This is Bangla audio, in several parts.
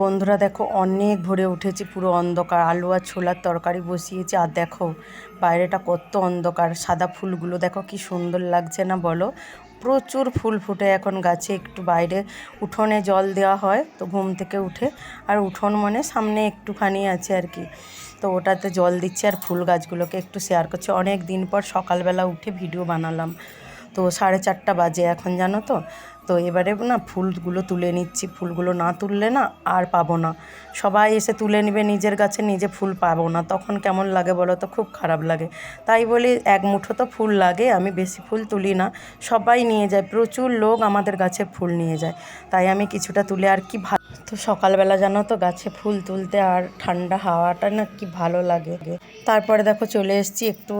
বন্ধুরা দেখো, অনেক ভরে উঠেছি, পুরো অন্ধকার। আলু আর ছোলার তরকারি বসিয়েছি, আর দেখো, বাইরেটা কত অন্ধকার, সাদা ফুলগুলো দেখো কি সুন্দর লাগছে না বলো? প্রচুর ফুল ফুটে এখন গাছে, একটু বাইরে উঠোনে জল দেওয়া হয়, তো ঘুম থেকে উঠে, আর উঠোন মানে সামনে একটুখানি আছে আর কি। তো ওটাতে জল দিচ্ছে, আর ফুল গাছগুলোকে একটু শেয়ার করছে। অনেক দিন পর সকালবেলা উঠে ভিডিও বানালাম। তো সাড়ে চারটা বাজে এখন, জানো তো? তো এবারে না ফুলগুলো তুলে নিচ্ছি, ফুলগুলো না তুললে না আর পাবো না। সবাই এসে তুলে নেবে নিজের গাছে, নিজে ফুল পাবো না। তখন কেমন লাগে বলো তো? খুব খারাপ লাগে। তাই বলি এক মুঠো তো ফুল লাগে, আমি বেশি ফুল তুলি না। সবাই নিয়ে যায়, প্রচুর লোক আমাদের গাছে ফুল নিয়ে যায়। তাই আমি কিছুটা তুলে আর কি ভালো তো সকালবেলা জানো তো, গাছে ফুল তুলতে আর ঠান্ডা হাওয়াটা না কি ভালো লাগে। তারপরে দেখো চলে এসেছি, একটু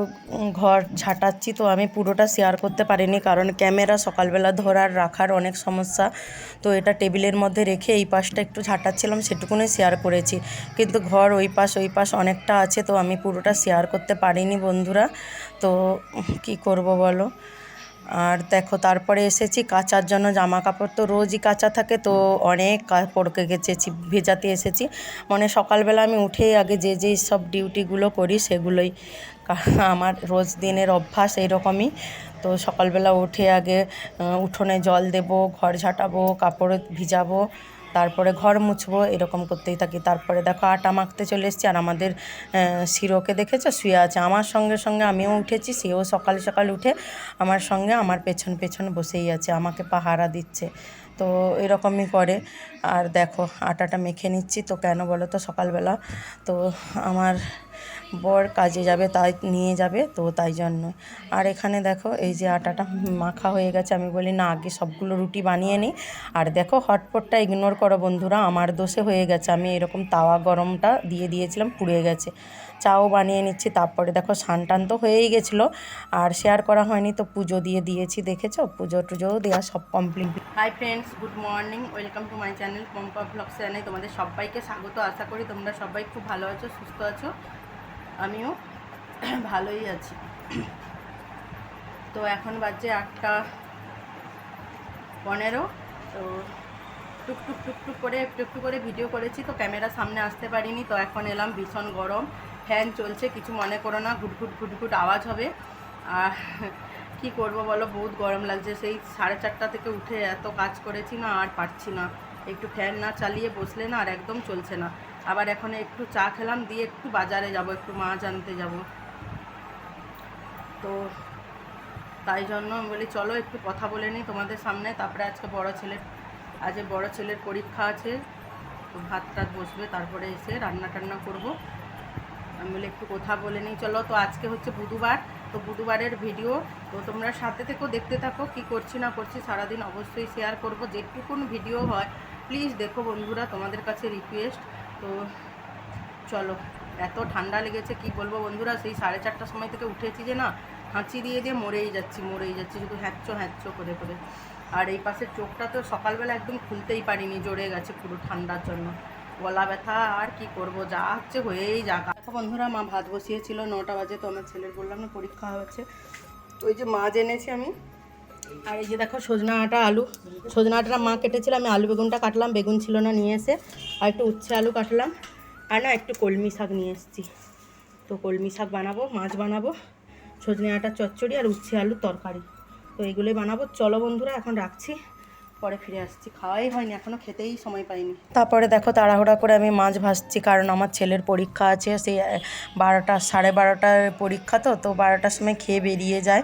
ঘর ঝাঁটাচ্ছি তো আমি পুরোটা শেয়ার করতে পারিনি, কারণ ক্যামেরা সকালবেলা ধরার, রাখার অনেক সমস্যা। তো এটা টেবিলের মধ্যে রেখে এই পাশটা একটু ঝাঁটাচ্ছিলাম সেটুকুনি শেয়ার করেছি। কিন্তু ঘর ওই পাশ ওই পাশ অনেকটা আছে, তো আমি পুরোটা শেয়ার করতে পারিনি বন্ধুরা। তো কি করব বলো? আর দেখো, তারপরে এসেছি, কাচার জন্য জামা কাপড় তো রোজই কাঁচা থাকে, তো অনেক কাপড়কে গেছেছি ভেজাতে এসেছি। মানে সকালবেলা আমি উঠেই আগে যে যেই সব ডিউটিগুলো করি, সেগুলোই। আমার রোজ দিনের অভ্যাস এইরকমই। তো সকালবেলা উঠে আগে উঠোনে জল দেবো, ঘর ঝাঁটাবো, কাপড় ভিজাবো, তারপরে ঘর মুছবো, এরকম করতেই থাকি। তারপরে দেখো আটা মাখতে চলে এসেছি আর আমাদের শিরোকে দেখেছ? শুয়ে আছে। আমার সঙ্গে সঙ্গে আমিও উঠেছি, সেও সকাল সকাল উঠে আমার সঙ্গে আমার পেছন পেছন বসেই আছে, আমাকে পাহারা দিচ্ছে। তো এরকমই করে। আর দেখো, আটাটা মেখে নিচ্ছি। তো কেন বলো তো সকালবেলা? তো আমার বর কাজে যাবে, তাই নিয়ে যাবে, তো তাই জন্য। আর এখানে দেখো, এই যে আটাটা মাখা হয়ে গেছে, আমি বলি, না, আগে সবগুলো রুটি বানিয়ে নিই আর দেখো, হটপটটা ইগনোর করো বন্ধুরা, আমার দোষে হয়ে গেছে। আমি এরকম তাওয়া গরমটা দিয়ে দিয়েছিলাম, পুড়ে গেছে। চাও বানিয়ে নিচ্ছি, তারপরে দেখো স্নান টান তো হয়েই গেছিল, আর শেয়ার করা হয়নি, তো পুজো দিয়ে দিয়েছি, দেখেছ? পুজো টুজোও দেওয়া সব complete hi friends good morning welcome to my channel Pampa blog channel তোমাদের সবাইকে স্বাগত। আশা করি তোমরা সবাই খুব ভালো আছো, সুস্থ আছো। আমিও ভালোই আছি। তো এখন বাজে আটটা পনেরো, তো টুকটুক টুকটুক করে একটু করে ভিডিও করেছি, তো ক্যামেরা সামনে আসতে পারিনি, তো এখন এলাম ভীষণ গরম। ফ্যান চলছে, কিছু মনে করো না ঘুটঘুট ঘুটঘুট আওয়াজ হবে। আর কি করব বলো, বহুত গরম লাগছে। সেই সাড়ে চারটা থেকে উঠে এত কাজ করেছি না, আর পারছি না। একটু ফ্যান না চালিয়ে বসলে না আর একদম চলছে না। আবার এখন একটু চা খেলাম, দিয়ে একটু বাজারে যাব, একটু মাছ আনতে যাব। তো তাই জন্য আমি বলি, চলো একটু কথা বলে নিই তোমাদের সামনে। তারপরে আজকে বড় ছেলের আজ বড় ছেলের পরীক্ষা আছে, তো ভাত টাত বসবে, তারপরে এসে রান্না টান্না করব। আমি বলি, একটু কথা বলে নিই। চলো, তো আজকে হচ্ছে বুধবার, তো বুধবারের ভিডিও। তো তোমরা সাথে থেকেও দেখতে থাকো কি করছি, না করছি, সারাদিন অবশ্যই শেয়ার করব। যেটুকুন ভিডিও হয় প্লিজ দেখো বন্ধুরা, তোমাদের কাছে রিকোয়েস্ট তো চলো, এত ঠান্ডা লেগেছে, কি বলব বন্ধুরা? সেই সাড়ে চারটার সময় থেকে উঠেছি যে না, হাঁচি দিয়ে দিয়ে মরেই যাচ্ছি মরেই যাচ্ছি, শুধু হ্যাঁচ্চো হ্যাঁচ্চো করে করে। আর এই পাশের চোখটা তো সকালবেলা একদম খুলতেই পারিনি জড়ে গেছে পুরো ঠান্ডার জন্য। গলা ব্যথা, আর কি করব? যা হচ্ছে হয়েই যাক। বন্ধুরা, মা ভাত বসিয়েছিল, নটা বাজে তো আমার ছেলের বললাম না, পরীক্ষা হচ্ছে। ওই যে মাছ এনেছি আমি আর এই যে দেখো সজনা আটা, আলু। সজনা আটাটা মা কেটেছিল, আমি আলু বেগুনটা কাটলাম, বেগুন ছিল না, নিয়ে এসে আর একটু উচ্ছে আলু কাটলাম। আর না, একটু কলমি শাক নিয়ে এসেছি। তো কলমি শাক বানাবো, মাছ বানাবো, সজনে আটার চচ্চড়ি আর উচ্ছে আলু তরকারি। তো এগুলোই বানাবো। চলো বন্ধুরা, এখন রাখছি। পরে ফিরে আসছি। খাওয়াই হয়নি এখনও খেতেই সময় পাইনি। তারপরে দেখো তাড়াহুড়া করে আমি মাছ ভাজছি কারণ আমার ছেলের পরীক্ষা আছে সেই বারোটা সাড়ে বারোটার পরীক্ষা তো তো বারোটার সময় খেয়ে বেরিয়ে যায়।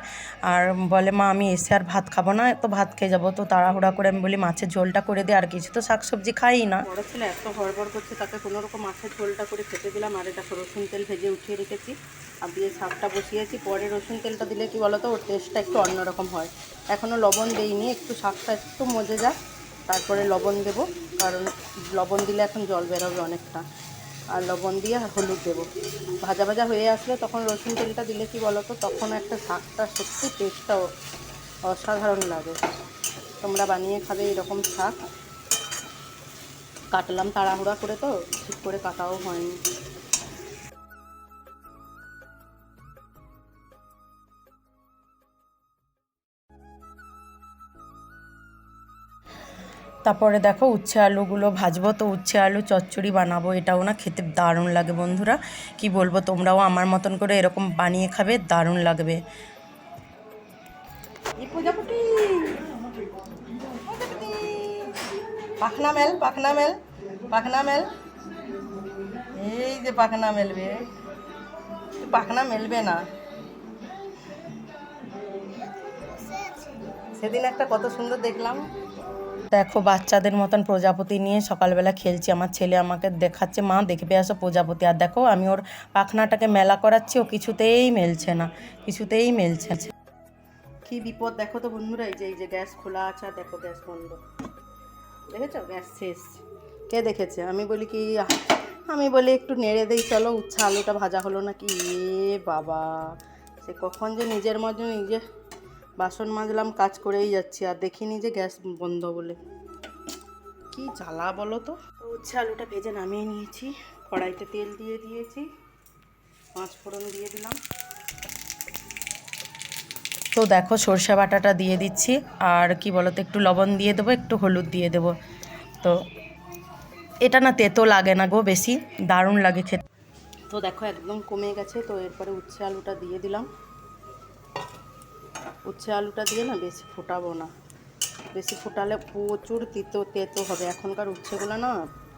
আর বলে মা আমি এসে আর ভাত খাব না তো ভাত খেয়ে যাব। তো তাড়াহুড়া করে আমি বলি মাছের ঝোলটা করে দে আর কিছু তো শাকসবজি খাই না। বড় ছেলে এত হড়বড় করছে তাকে কোনো রকম মাছের ঝোলটা করে খেতে দিলাম। আর এটা রসুন তেল ভেজে উঠিয়ে রেখেছি। আর দিয়ে শাকটা বসিয়েছি। পরে রসুন তেলটা দিলে কি বলো তো ওর টেস্টটা একটু অন্যরকম হয়। এখনও লবণ দেইনি, একটু শাকটা একটু মজে যাক, তারপরে লবণ দেবো, কারণ লবণ দিলে এখন জল বেরোবে অনেকটা। আর লবণ দিয়ে হলুদ দেবো। ভাজা ভাজা হয়ে আসলে তখন রসুন তেলটা দিলে কি বলো তো তখন একটা শাকটা সত্যি টেস্টটা অসাধারণ লাগে। তোমরা বানিয়ে খাবে এরকম শাক। কাটলাম তাড়াহুড়া করে তো, ঠিক করে কাটাও হয়নি। তারপরে দেখো উচ্ছে আলুগুলো ভাজবো তো উচ্ছে আলু চচ্চড়ি বানাবো, এটাও না খেতে দারুণ লাগে বন্ধুরা। কি বলব, তোমরাও আমার মতন করে এরকম বানিয়ে খাবে, দারুণ লাগবে। পাখনা মেল পাখনা মেল পাখনা মেল। এই যে পাখনা মেলবে। পাখনা মেলবে না। সেদিন একটা কত সুন্দর দেখলাম। দেখো, বাচ্চাদের মতন প্রজাপতি নিয়ে সকালবেলা খেলছি। আমার ছেলে আমাকে দেখাচ্ছে, মা দেখবে আসো প্রজাপতি। আর দেখো, আমি ওর পাখনাটাকে মেলা করাচ্ছি, ও কিছুতেই মেলছে না, কিছুতেই মেলছে। কি বিপদ, দেখো তো বন্ধুরা, এই যে এই যে গ্যাস খোলা আছে, আর দেখো গ্যাস বন্ধ। দেখেছ? গ্যাস শেষ। কে দেখেছে? আমি বলি কি, আমি বলি একটু নেড়ে দেই, চলো, উচ্ছা আলুটা ভাজা হলো না কি এ বাবা, সে কখন যে নিজের মধ্যে নিজে বাসন মাজলাম, কাজ করেই যাচ্ছি। আর দেখিনি যে গ্যাস বন্ধ বলে। কি জ্বালা বলো তো? উচ্ছে আলুটা ভেজে নামিয়ে নিয়েছি। কড়াইতে তেল দিয়ে দিয়েছি। পাঁচ ফোড়ন দিয়ে দিলাম। তো দেখো, সর্ষে বাটাটা দিয়ে দিচ্ছি। আর কি বলতো, একটু লবণ দিয়ে দেবো, একটু হলুদ দিয়ে দেবো। তো এটা না তেতো লাগে না গো বেশি। দারুণ লাগে খেতে। তো দেখো, একদম কমে গেছে। তো এরপরে উচ্ছে আলুটা দিয়ে দিলাম। উচ্ছে আলুটা দিয়ে না বেশি ফোটাবো না। বেশি ফোটালে প্রচুর তেতো তেতো হবে। এখনকার উচ্ছেগুলো না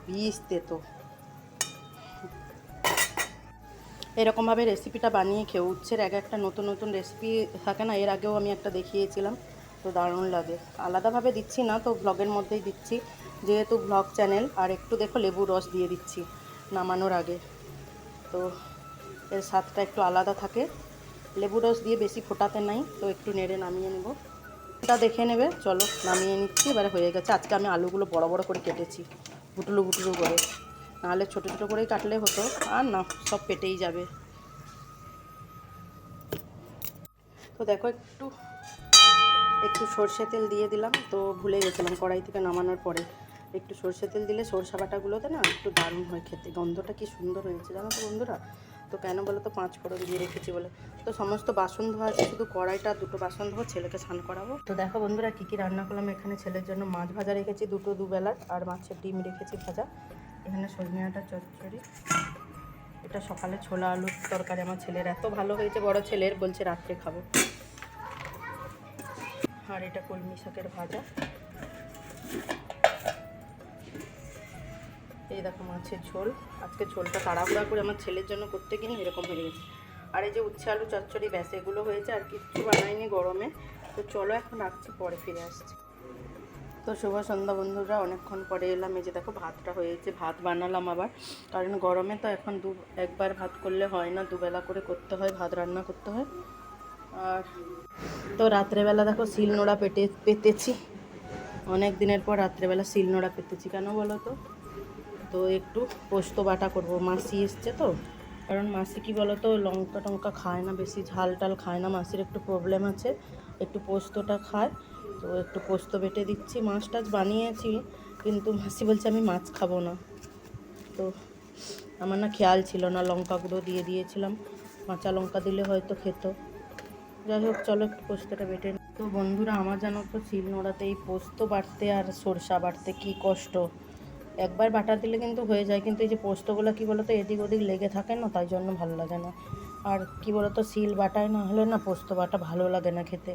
বিষ তেতো। এরকমভাবে রেসিপিটা বানিয়ে খেয়ে উচ্ছের এক একটা নতুন নতুন রেসিপি থাকে না, এর আগেও আমি একটা দেখিয়েছিলাম। তো দারুণ লাগে। আলাদাভাবে দিচ্ছি না, তো ব্লগের মধ্যেই দিচ্ছি। যেহেতু ব্লগ চ্যানেল আর একটু দেখো লেবু রস দিয়ে দিচ্ছি নামানোর আগে। তো এর স্বাদটা একটু আলাদা থাকে। লেবু রস দিয়ে বেশি ফোটাতে নাই, তো একটু নেড়ে নামিয়ে নেব। এটা দেখে নেবে, চলো নামিয়ে নিচ্ছি, এবারে হয়ে গেছে। আজকে আমি আলুগুলো বড় বড় করে কেটেছি বুটুলু বুটুলু করে। নাহলে ছোটো ছোটো করেই কাটলে হতো, আর না, সব পেটেই যাবে। তো দেখো একটু একটু সর্ষে তেল দিয়ে দিলাম, তো ভুলে গেছিলাম কড়াই থেকে নামানোর পরে। একটু সর্ষে তেল দিলে সরষা বাটাগুলোতে না একটু দারুণ হয় খেতে, গন্ধটা কি সুন্দর হয়েছে জানো তো বন্ধুরা? তো কেন বলো তো পাঁচ ফোড়ন দিয়ে রেখেছি বলে। তো সমস্ত বাসন ধোয়া আছে, শুধু কড়াইটা, দুটো বাসন ধোয়া ছেলেকে স্নান করাবো। তো দেখো বন্ধুরা কী কী রান্না করলাম এখানে, ছেলের জন্য মাছ ভাজা রেখেছি, দুটো দুবেলার আর মাছের ডিম রেখেছি ভাজা। এখানে সজনাটা চচ্চড়ি। এটা সকালে ছোলা আলুর তরকারি, আমার ছেলের এত ভালো হয়েছে, বড় ছেলের, বলছে রাত্রে খাব। আর এটা কলমি শাকের ভাজা। এই দেখো মাছের ঝোল। আজকে ঝোলটা তাড়াহুড়া করে আমার ছেলের জন্য করতে গিয়ে এরকম হয়ে গেছে। আর এই যে উচ্ছে আলু চচ্চড়ি, ব্যাস, এগুলো হয়েছে আর কিচ্ছু বানাইনি গরমে। তো চলো এখন রাখছি, পরে ফিরে আসছি। তো শুভ সন্ধ্যা বন্ধুরা, অনেকক্ষণ পরে এলাম। এই যে দেখো, ভাতটা হয়েছে, ভাত বানালাম আবার। কারণ গরমে তো এখন দু, একবার ভাত করলে হয় না, দুবেলা করে করতে হয়, ভাত রান্না করতে হয়। আর তো রাত্রেবেলা দেখো শিল নোড়া পেটে, পেতেছি। অনেক দিনের পর রাত্রেবেলা শিল নোড়া পেতেছি। কেন বলো তো? তো একটু পোস্ত বাটা করব। মাসি এসছে তো। কারণ মাসি কি বলো তো লঙ্কা টঙ্কা খায় না বেশি, ঝাল টাল খায় না, মাসির একটু প্রবলেম আছে। একটু পোস্তটা খায়। তো একটু পোস্ত বেটে দিচ্ছি। মাছ টাছ বানিয়েছি, কিন্তু মাসি বলছে আমি মাছ খাব না। তো আমার না খেয়াল ছিল না, লঙ্কা গুঁড়ো দিয়ে দিয়েছিলাম। কাঁচা লঙ্কা দিলে হয়তো খেত। যাই হোক, চলো একটু পোস্তটা বেটে। তো বন্ধুরা, আমার জানো তো শিল নোড়াতে এই পোস্ত বাড়তে আর সরষা বাড়তে কি কষ্ট। একবার বাটা দিলে কিন্তু হয়ে যায়, কিন্তু এই যে পোস্তগুলো কি বলতো, এদিক ওদিক লেগে থাকে না, তাই জন্য ভালো লাগে না। আর কি বলতো শিল বাটায় না হলে না পোস্ত বাটা ভালো লাগে না খেতে।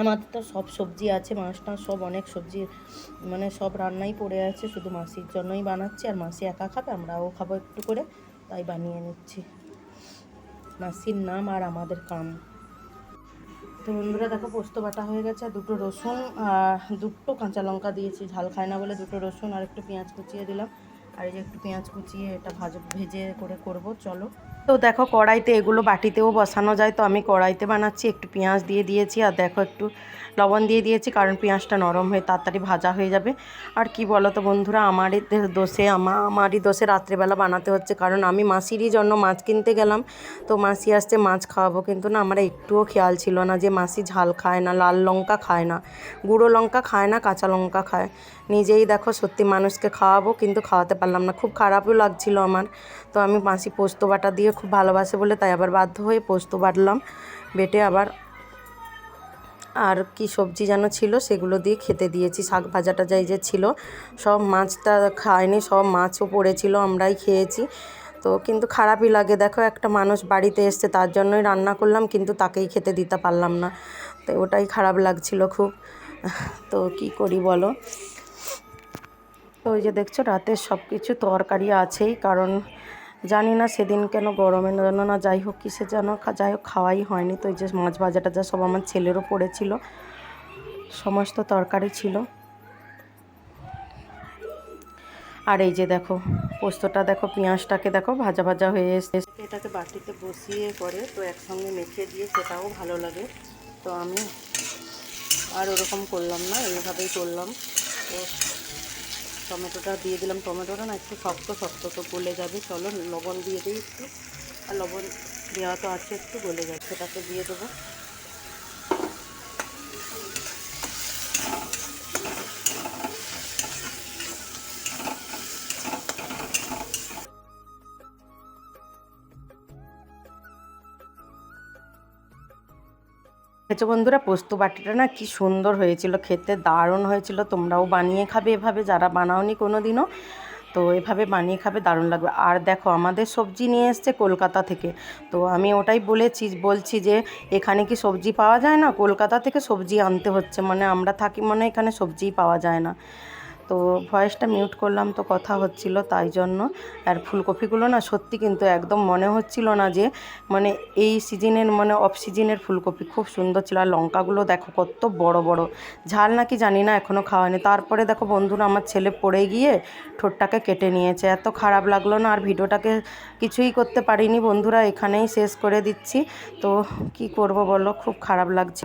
আমাদের তো সব সবজি আছে, মাছ টাছ সব অনেক সবজি মানে সব রান্নাই পড়ে আছে, শুধু মাসির জন্যই বানাচ্ছি, আর মাসি একা খাবে, আমরাও খাব একটু করে, তাই বানিয়ে নিচ্ছি। মাসির নাম আর আমাদের কাম। তো বন্ধুরা দেখো পোস্ত বাটা হয়ে গেছে আর দুটো রসুন দুটো কাঁচা লঙ্কা দিয়েছি। ঝাল খায় না বলে দুটো রসুন আর একটু পেঁয়াজ কুচিয়ে দিলাম। আর এই যে একটু পেঁয়াজ কুচিয়ে এটা ভাজ, ভেজে করে করব, চলো। তো দেখো কড়াইতে এগুলো বাটিতেও বসানো যায়। তো আমি কড়াইতে বানাচ্ছি, একটু পেঁয়াজ দিয়ে দিয়েছি আর দেখো একটু লবণ দিয়ে দিয়েছি কারণ পেঁয়াজটা নরম হয়ে তাড়াতাড়ি ভাজা হয়ে যাবে। আর কি বলো তো বন্ধুরা, আমারই দোষে, আমা আমারই দোষে রাত্রেবেলা বানাতে হচ্ছে কারণ আমি মাসিরই জন্য মাছ কিনতে গেলাম। তো মাসি আসছে মাছ খাওয়াবো কিন্তু না, আমার একটুও খেয়াল ছিল না যে মাসি ঝাল খায় না, লাল লঙ্কা খায় না, গুঁড়ো লঙ্কা খায় না, কাঁচা লঙ্কা খায়। নিজেই দেখো সত্যি মানুষকে খাওয়াবো কিন্তু খাওয়াতে পারলাম না, খুব খারাপও লাগছিল আমার। তো আমি মাসি পোস্ত বাটা দিয়ে খুব ভালোবাসে বলে তাই আবার বাধ্য হয়ে পোস্ত বাটলাম, বেটে আবার আর কি সবজি যেন ছিল সেগুলো দিয়ে খেতে দিয়েছি। শাক ভাজাটা এই যে ছিল, সব মাছটা খায়নি, সব মাছও পড়েছিল, আমরাই খেয়েছি। তো কিন্তু খারাপই লাগে, দেখো একটা মানুষ বাড়িতে এসছে তার জন্যই রান্না করলাম, কিন্তু তাকেই খেতে দিতে পারলাম না। তো ওটাই খারাপ লাগছিল খুব। তো কি করি বলো? তো ওই যে দেখছ রাতের সব কিছু তরকারি আছেই, কারণ জানি না সেদিন কেন গরমের জন্য না, যাই হোক কিসে যেন যাই হোক খাওয়াই হয়নি তো, এই যে মাছ ভাজাটা যা সব আমার ছেলেরও পড়েছিল, সমস্ত তরকারি ছিল। আর এই যে দেখো, পোস্তটা দেখো, পেঁয়াজটাকে দেখো, ভাজা ভাজা হয়ে এসছে। এটাকে বাটিতে বসিয়ে করে তো একসঙ্গে মেখে দিয়ে সেটাও ভালো লাগে। তো আমি আর ওরকম করলাম না, এইভাবেই করলাম। তো টমেটোটা দিয়ে দিলাম। টমেটোটা না একটু শক্ত শক্ত তো গলে যাবে। চলো, লবণ দিয়ে দিই একটু। আর লবণ দেওয়া তো আছে, একটু গলে যাবে। সেটাকে দিয়ে দেবো। দেখেছ বন্ধুরা? পোস্ত বাটিটা না কি সুন্দর হয়েছিল, খেতে দারুণ হয়েছিল। তোমরাও বানিয়ে খাবে এভাবে, যারা বানাওনি কোনো দিনও তো এভাবে বানিয়ে খাবে, দারুণ লাগবে। আর দেখো, আমাদের সবজি নিয়ে এসছে কলকাতা থেকে। তো আমি ওটাই বলেছি, বলছি যে, এখানে কি সবজি পাওয়া যায় না? কলকাতা থেকে সবজি আনতে হচ্ছে। মানে আমরা থাকি মানে এখানে সবজিই পাওয়া যায় না। তো ভয়েসটা মিউট করলাম, তো কথা হচ্ছিল তাই জন্য। আর ফুলকপিগুলো না সত্যি কিন্তু একদম মনে হচ্ছিল না যে মানে এই সিজনের মানে অফ সিজনের ফুলকপি খুব সুন্দর ছিল। আর লঙ্কাগুলো দেখো কত বড় বড়। ঝাল নাকি জানি না এখনও খাওয়ানি তারপরে দেখো বন্ধুরা, আমার ছেলে পড়ে গিয়ে ঠোঁটটাকে কেটে নিয়েছে। এত খারাপ লাগল না, আর ভিডিওটাকে কিছুই করতে পারিনি বন্ধুরা, এখানেই শেষ করে দিচ্ছি। তো কি করব বলো, খুব খারাপ লাগছে।